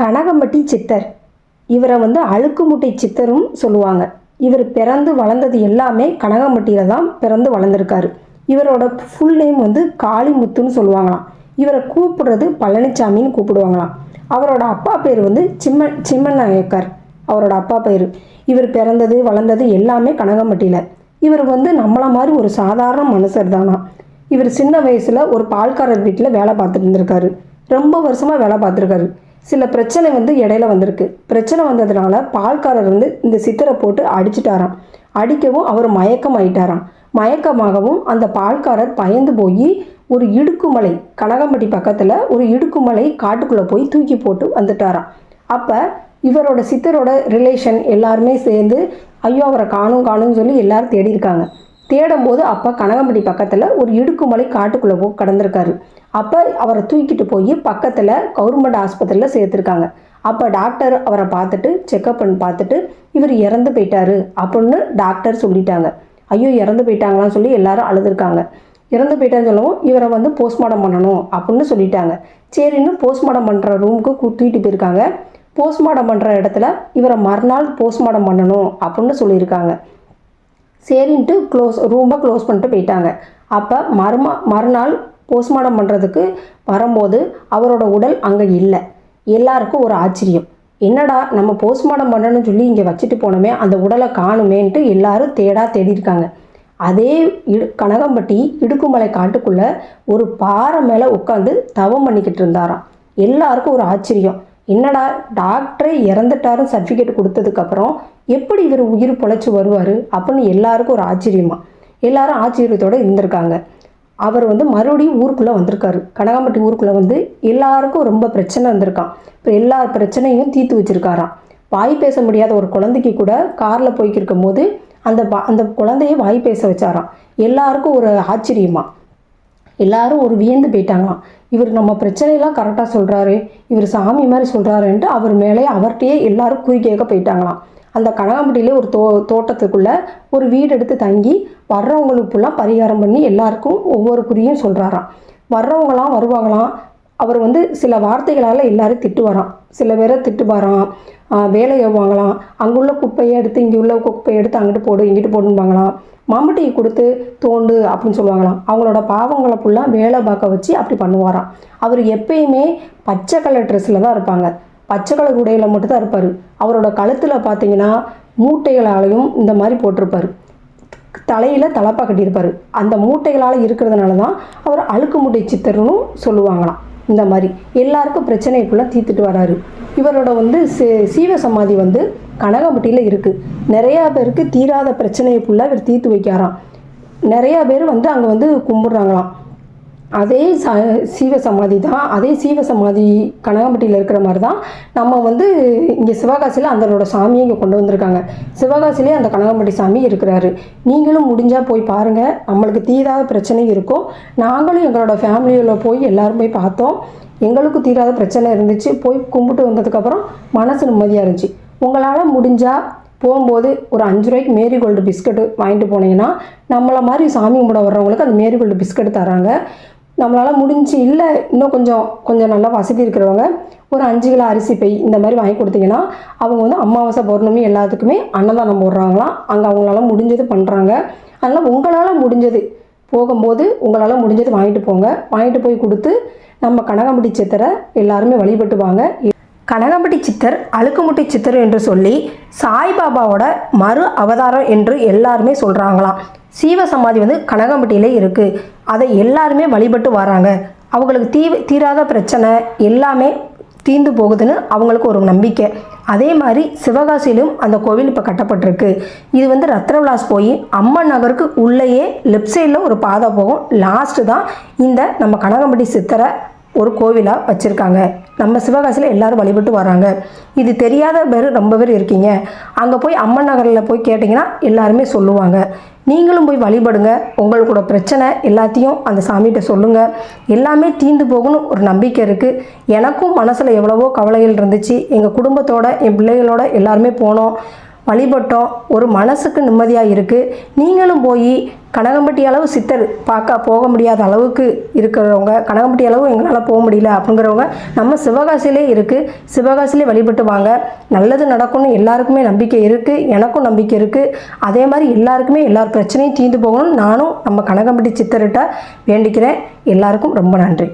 கனகம்பட்டி சித்தர். இவரை வந்து அழுக்குமுட்டை சித்தரும் சொல்லுவாங்க. இவர் பிறந்து வளர்ந்தது எல்லாமே கனகம்பட்டியில் தான் பிறந்து வளர்ந்துருக்காரு. இவரோட ஃபுல் நேம் வந்து காளிமுத்துன்னு சொல்லுவாங்களாம். இவரை கூப்பிடுறது பழனிசாமின்னு கூப்பிடுவாங்களாம். அவரோட அப்பா பேர் வந்து சிம்ம சிம்மநாயக்கர். அவரோட அப்பா பேர். இவர் பிறந்தது வளர்ந்தது எல்லாமே கனகம்பட்டியில். இவர் வந்து நம்மள மாதிரி ஒரு சாதாரண மனுஷர் தானா இவர் சின்ன வயசில் ஒரு பால்காரர் வீட்டில் வேலை பார்த்துட்டு இருந்திருக்காரு. ரொம்ப வருஷமாக வேலை பார்த்துருக்காரு. சில பிரச்சனை வந்து இடையில வந்திருக்கு. பிரச்சனை வந்ததுனால பால்காரர் வந்து இந்த சித்தரை போட்டு அடிச்சிட்டாராம். அடிக்கவும் அவர் மயக்கம் ஆயிட்டாராம் மயக்கமாகவும் அந்த பால்காரர் பயந்து போய் ஒரு இடுக்குமலை கனகம்பட்டி பக்கத்தில் ஒரு இடுக்குமலை காட்டுக்குள்ளே போய் தூக்கி போட்டு வந்துட்டாராம். அப்போ இவரோட சித்தரோட ரிலேஷன் எல்லாருமே சேர்ந்து ஐயோ அவரை காணும் காணும்னு சொல்லி எல்லாரும் தேடி இருக்காங்க தேடும்போது அப்போ கனகம்பட்டி பக்கத்தில் ஒரு இடுக்குமலை காட்டுக்குள்ளே போ கடந்திருக்காரு. அப்போ அவரை தூக்கிட்டு போய் பக்கத்தில் கவர்மெண்ட் ஆஸ்பத்திரியில் சேர்த்துருக்காங்க. அப்போ டாக்டர் அவரை பார்த்துட்டு செக்கப் பண்ணி பார்த்துட்டு இவர் இறந்து போயிட்டாரு அப்படின்னு டாக்டர் சொல்லிட்டாங்க. ஐயோ இறந்து போயிட்டாங்களான்னு சொல்லி எல்லாரும் அழுதுருக்காங்க. இறந்து போயிட்டான்னு சொல்லவும் இவரை வந்து போஸ்ட்மார்ட்டம் பண்ணணும் அப்படின்னு சொல்லிட்டாங்க. சரின்னு போஸ்ட்மார்ட்டம் பண்ணுற ரூமுக்கு கூட்டிகிட்டு போயிருக்காங்க. போஸ்ட்மார்ட்டம் பண்ணுற இடத்துல இவரை மறுநாள் போஸ்ட்மார்ட்டம் பண்ணணும் அப்படின்னு சொல்லியிருக்காங்க. சரின்ட்டு க்ளோஸ் ரூமை க்ளோஸ் பண்ணிட்டு போயிட்டாங்க. அப்போ மறுமா மறுநாள் போஸ்ட்மார்ட்டம் பண்ணுறதுக்கு வரும்போது அவரோட உடல் அங்கே இல்லை. எல்லாருக்கும் ஒரு ஆச்சரியம். என்னடா நம்ம போஸ்ட்மார்ட்டம் பண்ணணும்னு சொல்லி இங்கே வச்சுட்டு போனோமே அந்த உடலை காணுமேன்ட்டு எல்லாரும் தேடா தேடிருக்காங்க அதே இடு கனகம்பட்டி இடுக்குமலை காட்டுக்குள்ளே ஒரு பாறை மேலே உட்காந்து தவம் பண்ணிக்கிட்டு இருந்தாராம். எல்லாருக்கும் ஒரு ஆச்சரியம். என்னடா டாக்டரே இறந்துட்டாருன்னு சர்டிஃபிகேட் கொடுத்ததுக்கப்புறம் எப்படி இவர் உயிர் பொழைச்சி வருவார் அப்படின்னு எல்லாருக்கும் ஒரு ஆச்சரியமா. எல்லாரும் ஆச்சரியத்தோடு இருந்திருக்காங்க. அவர் வந்து மறுபடியும் ஊருக்குள்ளே வந்திருக்காரு. கனகாம்பட்டி ஊருக்குள்ளே வந்து எல்லாருக்கும் ரொம்ப பிரச்சனை வந்திருக்கான். இப்போ எல்லா பிரச்சனையும் தீர்த்து வச்சிருக்காராம். வாய் பேச முடியாத ஒரு குழந்தைக்கு கூட காரில் போய்க்கிருக்கும் போது அந்த அந்த குழந்தைய வாய் பேச வச்சாராம். எல்லாருக்கும் ஒரு ஆச்சரியமா? எல்லாரும் ஒரு வியந்து போயிட்டாங்களாம். இவர் நம்ம பிரச்சனையெல்லாம் கரெக்டாக சொல்கிறாரு இவர் சாமி மாதிரி சொல்கிறாருன்ட்டு அவர் மேலே அவர்கிட்டயே எல்லாரும் குறி கேட்க போயிட்டாங்களாம். அந்த கனகாம்பட்டியிலே ஒரு தோ தோட்டத்துக்குள்ளே ஒரு வீடு எடுத்து தங்கி வர்றவங்களுக்குலாம் பரிகாரம் பண்ணி எல்லாருக்கும் ஒவ்வொரு குறியும் சொல்கிறாராம் வர்றவங்களாம் வருவாங்களாம். அவர் வந்து சில வார்த்தைகளால் எல்லாரும் திட்டுவாராம். சில பேரை திட்டுவாராம். வேலையை வேலை ஏவுவாங்களாம் அங்குள்ள குப்பையை எடுத்து இங்கே உள்ள குப்பையை எடுத்து அங்கிட்டு போடு இங்கிட்டு போடும்பாங்களாம் மம்பட்டியை கொடுத்து தோண்டு அப்படின்னு சொல்லுவாங்களாம். அவங்களோட பாவங்களை ஃபுல்லாக வேலை பார்க்க வச்சு அப்படி பண்ணுவாராம். அவர் எப்பயுமே பச்சை கலர் ட்ரெஸ்ஸில் தான் இருப்பாங்க. பச்சை கலர் உடையில மட்டும்தான் இருப்பார். அவரோட கழுத்தில் பார்த்தீங்கன்னா மூட்டைகளாலையும் இந்த மாதிரி போட்டிருப்பார். தலையில் தலப்பாக கட்டியிருப்பார். அந்த மூட்டைகளால் இருக்கிறதுனால தான் அவர் அழுக்கு மூட்டை சித்தர்னு சொல்லுவாங்களாம். இந்த மாதிரி எல்லாருக்கும் பிரச்சனைக்குள்ளே தீர்த்துட்டு வராரு. இவரோட வந்து சீவ சமாதி வந்து கனகம்பட்டியில் இருக்குது நிறையா பேருக்கு தீராத பிரச்சனையை ஃபுல்லாக இவர் தீர்த்து வைக்காராம் நிறையா பேர் வந்து அங்கே வந்து கும்பிட்றாங்களாம். அதே ச சீவ சமாதி தான் அதே சீவ சமாதி கனகம்பட்டியில் இருக்கிற மாதிரி தான் நம்ம வந்து இங்கே சிவகாசியில் அந்தனோட சாமியை இங்கே கொண்டு வந்திருக்காங்க. சிவகாசிலே அந்த கனகம்பட்டி சாமி இருக்கிறாரு. நீங்களும் முடிஞ்சால் போய் பாருங்கள் நம்மளுக்கு தீராத பிரச்சனை இருக்கும். நாங்களும் எங்களோட ஃபேமிலியில் போய் எல்லோரும் போய் பார்த்தோம். எங்களுக்கும் தீராத பிரச்சனை இருந்துச்சு. போய் கும்பிட்டு வந்ததுக்கப்புறம் மனசு நிம்மதியாக இருந்துச்சு. உங்களால் முடிஞ்சால் போகும்போது ஒரு அஞ்சு ரூபாய்க்கு மேரி கோல்டு பிஸ்கட்டு வாங்கிட்டு போனீங்கன்னா நம்மளை மாதிரி சாமி கும்பிட வர்றவங்களுக்கு அந்த மேரி கோல்டு பிஸ்கட் தராங்க. நம்மளால் முடிஞ்சு இல்லை இன்னும் கொஞ்சம் கொஞ்சம் நல்லா வசதி இருக்கிறவங்க ஒரு அஞ்சு கிலோ அரிசி பை இந்த மாதிரி வாங்கி கொடுத்தீங்கன்னா அவங்க வந்து அமாவாசை பௌர்ணமி எல்லாத்துக்குமே அன்னதானம் போடுறாங்களாம். அங்கே அவங்களால முடிஞ்சது பண்ணுறாங்க அதனால் உங்களால் முடிஞ்சது போகும்போது உங்களால் முடிஞ்சது வாங்கிட்டு போங்க. வாங்கிட்டு போய் கொடுத்து நம்ம கனகம்பட்டி சித்தரை எல்லாருமே வழிபட்டுவாங்க. கனகம்பட்டி சித்தர் அழுக்குமுட்டி சித்தர் என்று சொல்லி சாய்பாபாவோட மறு அவதாரம் என்று எல்லாருமே சொல்கிறாங்களாம் சீவ சமாதி வந்து கனகம்பட்டியிலே இருக்குது அதை எல்லாருமே வழிபட்டு வராங்க. அவங்களுக்கு தீ தீராத பிரச்சனை எல்லாமே தீந்து போகுதுன்னு அவங்களுக்கு ஒரு நம்பிக்கை. அதே மாதிரி சிவகாசியிலும் அந்த கோவில் இப்போ கட்டப்பட்டிருக்கு. இது வந்து ரத்ன விலாஸ் போய் அம்மன் நகருக்கு உள்ளேயே லெஃப்ட் சைடில் ஒரு பாதை போகும். லாஸ்ட்டு தான் இந்த நம்ம கனகம்பட்டி சித்தரை ஒரு கோவிலாக வச்சுருக்காங்க. நம்ம சிவகாசியில் எல்லாரும் வழிபட்டு வராங்க. இது தெரியாத பேர் ரொம்ப பேர் இருக்கீங்க. அங்கே போய் அம்மன் நகரில் போய் கேட்டிங்கன்னா எல்லாருமே சொல்லுவாங்க. நீங்களும் போய் வழிபடுங்க. உங்களுக்கூட பிரச்சனை எல்லாத்தையும் அந்த சாமிகிட்ட சொல்லுங்கள் எல்லாமே தீந்து போகும்னு ஒரு நம்பிக்கை இருக்குது எனக்கும் மனசில் எவ்வளவோ கவலைகள் இருந்துச்சு. எங்கள் குடும்பத்தோட என் பிள்ளைகளோட எல்லாருமே போனோம். வழிபட்டோம். ஒரு மனசுக்கு நிம்மதியாக இருக்குது நீங்களும் போய் கனகம்பட்டி அளவு சித்தர் பார்க்க போக முடியாத அளவுக்கு இருக்கிறவங்க கனகம்பட்டி அளவு எங்களால் போக முடியல அப்படிங்கிறவங்க நம்ம சிவகாசியிலே இருக்குது சிவகாசிலே வழிபட்டு வாங்க. நல்லது நடக்கும்னு எல்லாருக்குமே நம்பிக்கை இருக்குது எனக்கும் நம்பிக்கை இருக்குது அதே மாதிரி எல்லாருக்குமே எல்லார் பிரச்சனையும் தீர்ந்து போகணும்னு நானும் நம்ம கனகம்பட்டி சித்தர்கிட்ட வேண்டிக்கிறேன். எல்லாருக்கும் ரொம்ப நன்றி.